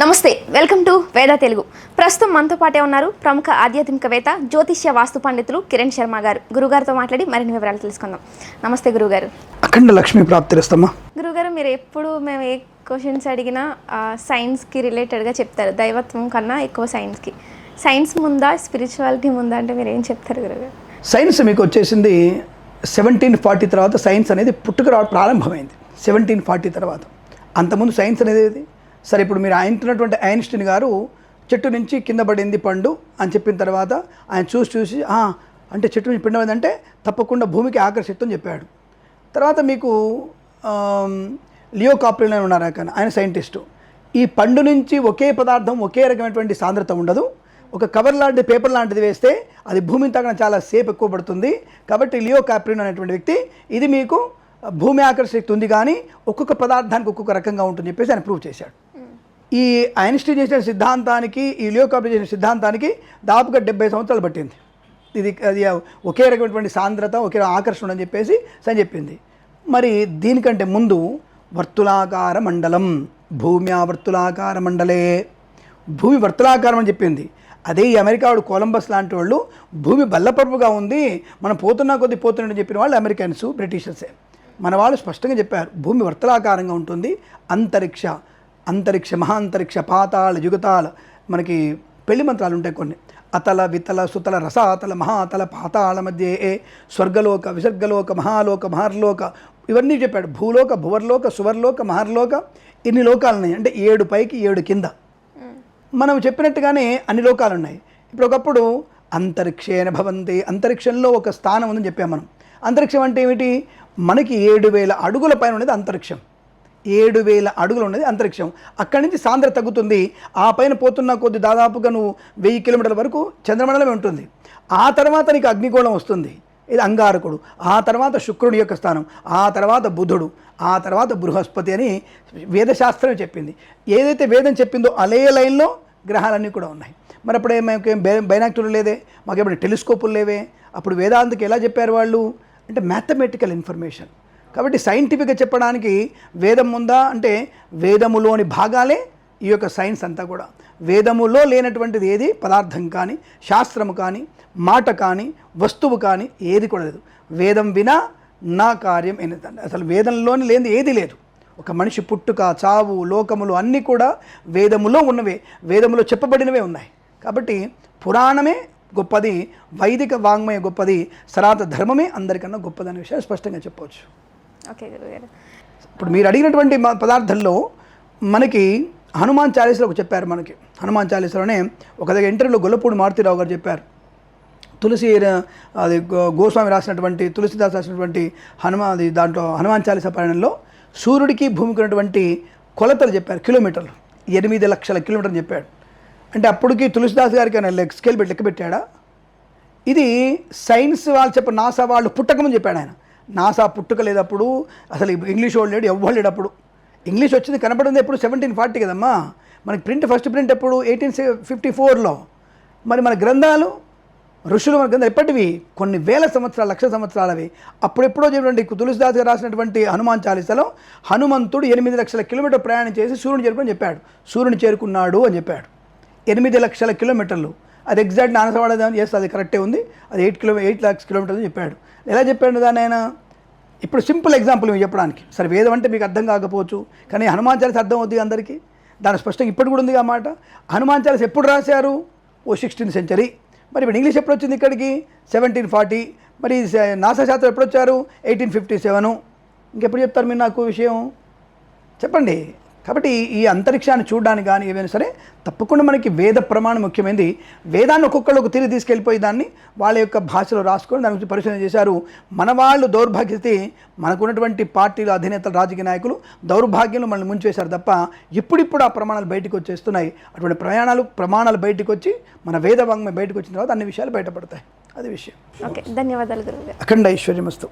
నమస్తే welcome to వేద తెలుగు. ప్రస్తుతం మనతో పాటే ఉన్నారు ప్రముఖ ఆధ్యాత్మికవేత్త జ్యోతిష్య వాస్తు పండితులు కిరణ్ శర్మ గారు. గురుగారితో మాట్లాడి మరిన్ని వివరాలు తెలుసుకుందాం. నమస్తే గురుగారు. అఖండ లక్ష్మీ ప్రాప్తిరస్తమ్మా గురుగారు మీరు ఎప్పుడు మేము ఏ క్వశ్చన్స్ అడిగినా సైన్స్కి రిలేటెడ్గా చెప్తారు. దైవత్వం కన్నా ఎక్కువ సైన్స్కి సైన్స్ ముందా స్పిరిచువాలిటీ ముందా అంటే మీరు ఏం చెప్తారు గురుగారు? సైన్స్ మీకు వచ్చేసింది సెవెంటీన్ ఫార్టీ తర్వాత సైన్స్ అనేది పుట్టుక ప్రారంభమైంది. సెవెంటీన్ ఫార్టీ తర్వాత. అంతకుముందు సైన్స్ అనేది? సరే ఇప్పుడు మీరు ఆయనతున్నటువంటి ఐన్స్టీన్ గారు చెట్టు నుంచి కింద పడింది పండు అని చెప్పిన తర్వాత ఆయన చూసి చూసి అంటే చెట్టు నుంచి పిండం అంటే తప్పకుండా భూమికి ఆకర్షితం చెప్పాడు. తర్వాత మీకు లియో కాప్రిల్ అని ఉన్నారు ఆయన ఆయన సైంటిస్టు. ఈ పండు నుంచి ఒకే పదార్థం ఒకే రకమైనటువంటి సాంద్రత ఉండదు. ఒక కవర్ లాంటి పేపర్ లాంటిది వేస్తే అది భూమిని తాగడం చాలా సేపు ఎక్కువ పడుతుంది. కాబట్టి లియో కాప్రిన్ అనేటువంటి వ్యక్తి ఇది మీకు భూమి ఆకర్షిస్తుంది ఉంది కానీ ఒక్కొక్క పదార్థానికి ఒక్కొక్క రకంగా ఉంటుంది చెప్పేసి ఆయన ప్రూవ్ చేశాడు. ఈ ఐన్స్టీన్ చేసిన సిద్ధాంతానికి ఈ లియో చేసిన సిద్ధాంతానికి దాదాపుగా డెబ్బై సంవత్సరాలు పట్టింది. ఇది అది ఒకే రకమైనటువంటి సాంద్రత ఒకే ఆకర్షణ అని చెప్పేసి సని చెప్పింది. మరి దీనికంటే ముందు వర్తులాకార మండలం భూమి వర్తులాకార మండలే. భూమి వర్తులాకారం అని చెప్పింది. అదే ఈ అమెరికా వాడు కొలంబస్ లాంటి వాళ్ళు భూమి బల్లపరుపుగా ఉంది మనం పోతున్నా కొద్ది పోతున్నట్టు చెప్పిన వాళ్ళు అమెరికన్స్ బ్రిటిషర్సే. మన వాళ్ళు స్పష్టంగా చెప్పారు భూమి వర్తలాకారంగా ఉంటుంది అంతరిక్ష అంతరిక్ష మహాంతరిక్ష పాతాళ యుగతాల మనకి పెళ్ళి మంత్రాలు ఉంటాయి కొన్ని. అతల వితల సుతల రసాతల మహాతల పాతాళ మధ్య ఏ స్వర్గలోక విసర్గలోక మహాలోక మహర్లోక ఇవన్నీ చెప్పాడు. భూలోక భువర్లోక సువర్లోక మహర్లోక ఇన్ని లోకాలు ఉన్నాయి అంటే ఏడు పైకి ఏడు కింద. మనం చెప్పినట్టుగానే అన్ని లోకాలు ఉన్నాయి ఇప్పుడు ఒకప్పుడు అంతరిక్షేణ భవంతి అంతరిక్షంలో ఒక స్థానం ఉందని చెప్పాం మనం. అంతరిక్షం అంటే ఏమిటి? మనకి ఏడు వేల అడుగుల పైన ఉన్నది అంతరిక్షం. ఏడు వేల అడుగులు ఉన్నది అంతరిక్షం. అక్కడి నుంచి సాంద్రత తగ్గుతుంది. ఆ పైన పోతున్న కొద్ది దాదాపుగా నువ్వు వెయ్యి కిలోమీటర్ల వరకు చంద్రమండలమే ఉంటుంది. ఆ తర్వాత నీకు అగ్నిగోళం వస్తుంది. ఇది అంగారకుడు. ఆ తర్వాత శుక్రుడి యొక్క స్థానం. ఆ తర్వాత బుధుడు. ఆ తర్వాత బృహస్పతి అని వేదశాస్త్రం చెప్పింది. ఏదైతే వేదం చెప్పిందో అలే లైన్లో గ్రహాలన్నీ కూడా ఉన్నాయి. మరి అప్పుడు మాకేం బైనాక్టులు లేదే? మాకేమైనా టెలిస్కోపులు లేవే? అప్పుడు వేదాంతకి ఎలా చెప్పారు వాళ్ళు? అంటే మ్యాథమెటికల్ ఇన్ఫర్మేషన్. కాబట్టి సైంటిఫిక్గా చెప్పడానికి వేదం ఉందా అంటే వేదములోని భాగాలే ఈ యొక్క సైన్స్ అంతా కూడా. వేదములో లేనటువంటిది ఏది? పదార్థం కానీ శాస్త్రము కానీ మాట కానీ వస్తువు కానీ ఏది కూడా లేదు. వేదం వినా నా కార్యం అనేది అసలు వేదంలోని లేనిది ఏది లేదు. ఒక మనిషి పుట్టుక చావు లోకములు అన్నీ కూడా వేదములో ఉన్నవే. వేదములో చెప్పబడినవే ఉన్నాయి. కాబట్టి పురాణమే గొప్పది వైదిక వాంగ్మయ గొప్పది సనాతన ధర్మమే అందరికన్నా గొప్పదనే విషయాన్ని స్పష్టంగా చెప్పవచ్చు. ఓకే గురుగారు ఇప్పుడు మీరు అడిగినటువంటి పదార్థంలో మనకి హనుమాన్ చాలీసాలో ఒక చెప్పారు మనకి. హనుమాన్ చాలీసాలోనే ఒక దగ్గర ఇంటర్వ్యూలో గొల్లపూడి మారుతిరావు గారు చెప్పారు. తులసి అది గోస్వామి రాసినటువంటి తులసిదాస్ రాసినటువంటి హనుమా అది దాంట్లో హనుమాన్ చాలీస పారాయణంలో సూర్యుడికి భూమికి ఉన్నటువంటి కొలతలు చెప్పారు కిలోమీటర్లు. ఎనిమిది లక్షల కిలోమీటర్లు చెప్పాడు. అంటే అప్పటికి తులసిదాస్ గారికి ఆయన స్కేల్ పెట్టి లెక్క పెట్టాడా? ఇది సైన్స్ వాళ్ళు చెప్ప నాసా వాళ్ళు పుట్టకమని చెప్పాడు ఆయన. నాసా పుట్టుక లేదప్పుడు అసలు ఇంగ్లీష్ వాళ్ళు లేడు ఎవ్వరు లేడు అప్పుడు. ఇంగ్లీష్ వచ్చింది కనపడింది ఎప్పుడు? సెవెంటీన్ ఫార్టీ కదమ్మా. మనకి ప్రింట్ ఫస్ట్ ప్రింట్ ఎప్పుడు? ఎయిటీన్ ఫిఫ్టీ ఫోర్లో మరి మన గ్రంథాలు ఋషులు మన గ్రంథాలు ఎప్పటివి? కొన్ని వేల సంవత్సరాలు లక్ష సంవత్సరాలవి. అప్పుడెప్పుడో చెప్పండి తులసిదాస్ గారు రాసినటువంటి హనుమాన్ చాలీసలో హనుమంతుడు ఎనిమిది లక్షల కిలోమీటర్ ప్రయాణం చేసి సూర్యుని చేరుకుని చెప్పాడు. సూర్యుని చేరుకున్నాడు అని చెప్పాడు. ఎనిమిది లక్షల కిలోమీటర్లు. అది ఎగ్జాక్ట్ నానసవాడ చేస్తే అది కరెక్టే ఉంది. అది eight kilo eight lakhs kilometres అని చెప్పాడు. ఎలా చెప్పాడు దాన్ని ఆయన? ఇప్పుడు సింపుల్ ఎగ్జాంపుల్ మేము చెప్పడానికి. సరే వేదం అంటే మీకు అర్థం కాకపోవచ్చు కానీ హనుమాన్ చాలీస అర్థం అవుతుంది అందరికీ. దాని స్పష్టంగా ఇప్పుడు కూడా ఉంది అన్నమాట హనుమాన్ చాలీస ఎప్పుడు రాశారు? ఓ సిక్స్టీన్త్ సెంచరీ మరి ఇప్పుడు ఇంగ్లీష్ ఎప్పుడు వచ్చింది ఇక్కడికి? సెవెంటీన్ ఫార్టీ మరి నాసా శాస్త్రం ఎప్పుడు వచ్చారు? ఎయిటీన్ ఫిఫ్టీ సెవెను ఇంకెప్పుడు చెప్తారు మీరు నాకు విషయం? చెప్పండి. కాబట్టి ఈ అంతరిక్షాన్ని చూడడానికి కానీ ఏమైనా సరే తప్పకుండా మనకి వేద ప్రమాణం ముఖ్యమైనది వేదాన్ని ఒక్కొక్కళ్ళు ఒక తిరిగి తీసుకెళ్ళిపోయి దాన్ని వాళ్ళ యొక్క భాషలో రాసుకొని దాని గురించి పరిశోధన చేశారు. మన వాళ్ళు దౌర్భాగ్యతే మనకున్నటువంటి పార్టీలు అధినేతలు రాజకీయ నాయకులు దౌర్భాగ్యంలో మనల్ని ముంచివేశారు తప్ప ఇప్పుడిప్పుడు ఆ ప్రమాణాలు బయటకు వచ్చేస్తున్నాయి. అటువంటి ప్రయాణాలు ప్రమాణాలు బయటకు వచ్చి మన వేద వాంగ్మయం బయటకు వచ్చిన తర్వాత అన్ని విషయాలు బయటపడతాయి. అది విషయం. ఓకే ధన్యవాదాలు అఖండ ఐశ్వర్యమస్తు.